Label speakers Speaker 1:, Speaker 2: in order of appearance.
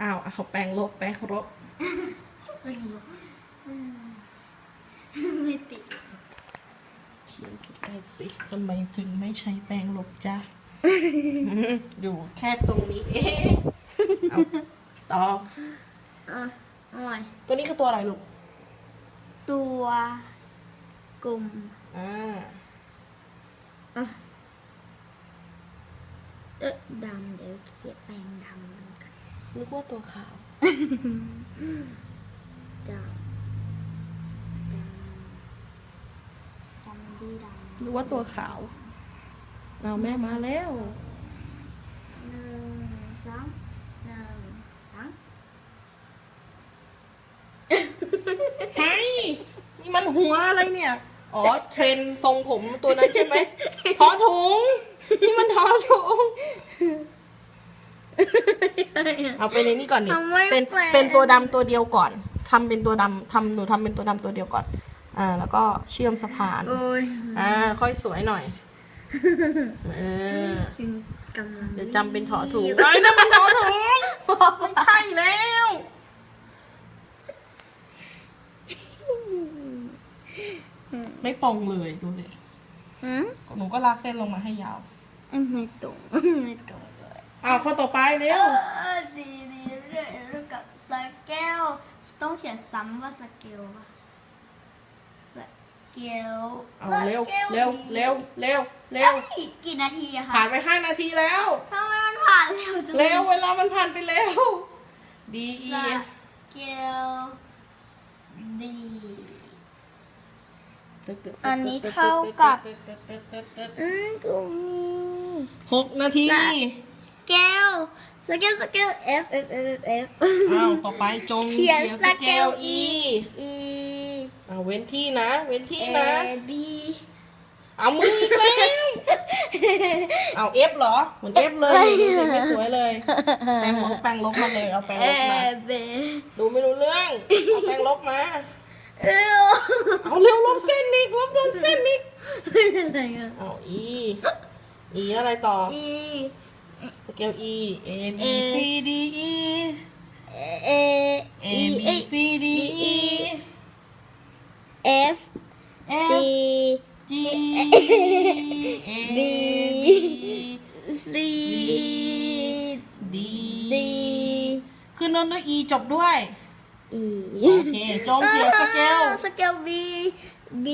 Speaker 1: อ้าวเอาแปลงลบแปลงลบ
Speaker 2: ไม่รู้อืมไม่ติด
Speaker 1: เขียนใกล้ๆสิทำไมถึงไม่ใช้แปลงลบจ้ะอยู่แค่ตรงนี้เองเอาต่อ
Speaker 2: อะโอ้ย
Speaker 1: ตัวนี้คือตัวอะไรลูก
Speaker 2: ตัวกลุ่ม
Speaker 1: อ่า
Speaker 2: เออดำเดี๋ยวเขียนแปรงดำมั นกัน
Speaker 1: นึกว่าตัวขาว
Speaker 2: ดำดำดำดีดำ
Speaker 1: นึกว่าตัวขาว เราแม่มาแล้ว
Speaker 2: หนึ่งสองหนึ่งสอง
Speaker 1: ไฮ้นี่มันหัวอะไรเนี่ย อ๋อ เทรนด์ทรงผมตัวนั้นใช่ไหมทอถุง นี่มันทอถุง เอาไปในนี่ก่อนดิ
Speaker 2: ทำไม่
Speaker 1: เป็น
Speaker 2: เป็น
Speaker 1: เป็นตัวดำตัวเดียวก่อนทำเป็นตัวดำทำหนูทำเป็นตัวดำตัวเดียวก่อน อ่า แล้วก็เชื่อมสะพาน
Speaker 2: โอ้ย
Speaker 1: อ่า ค่อยสวยหน่อย เออ
Speaker 2: กำลัง
Speaker 1: เดี๋ยวจำเป็นถอถุงไอ้ยนั่นมันถอถุงไม่ใช่แล้ว ไม่ตรงเลยดูสิ
Speaker 2: อืม
Speaker 1: หนูก็ลากเส้นลงมาให้ยาว
Speaker 2: ไม่ตรงไม่ตรงเลย
Speaker 1: อ้าวข้อต่อไปเร็ว
Speaker 2: เออดีดีเรื่องเรื่องกับสเกลต้องเขียนซ้ำว่าสเกลป่ะสเกล
Speaker 1: เอาเร็วเร็วเร็วเร็วเร็ว
Speaker 2: เอ้ยกี่นาทีอะคะ
Speaker 1: ผ่านไปห้านาทีแล้ว
Speaker 2: ทำไมมันผ่านเร็วจัง
Speaker 1: เร็วเวลามันผ่านไปเร็วดีอี
Speaker 2: สเกลดีอันนี้เท่ากับอืมกู
Speaker 1: หกนาที
Speaker 2: เกลสเกลสเกล F F F F F
Speaker 1: อ้าวต่อไปจง
Speaker 2: เขียนสเกล
Speaker 1: E
Speaker 2: E
Speaker 1: อ้าวเว้นที่นะ เว้นที่
Speaker 2: A
Speaker 1: นะ
Speaker 2: B
Speaker 1: เอามืออีกแล้วเอาเอฟเหรอ เหมือนเอฟเลยดูสิไม่สวยเลย แปรงลบแปรงลบมาเลย เอาแปรง
Speaker 2: A
Speaker 1: ลบมา
Speaker 2: B
Speaker 1: ดูไม่รู้เรื่อง เอาแปรงลบมา
Speaker 2: เอว
Speaker 1: เอาเร็วลบเส้นอีกลบโดนเส้นอีก
Speaker 2: ไม่เป็นไรอะ
Speaker 1: เอาอีอีอะไรต่อ
Speaker 2: E
Speaker 1: สเกล E A B
Speaker 2: A
Speaker 1: C D E
Speaker 2: A
Speaker 1: A
Speaker 2: E
Speaker 1: B C D E
Speaker 2: F
Speaker 1: F
Speaker 2: G
Speaker 1: G A
Speaker 2: B C
Speaker 1: D
Speaker 2: D
Speaker 1: ขึ้นต้นด้วย E จบด้วย
Speaker 2: E
Speaker 1: โอเคจงเขียนสเกล
Speaker 2: สเกล B B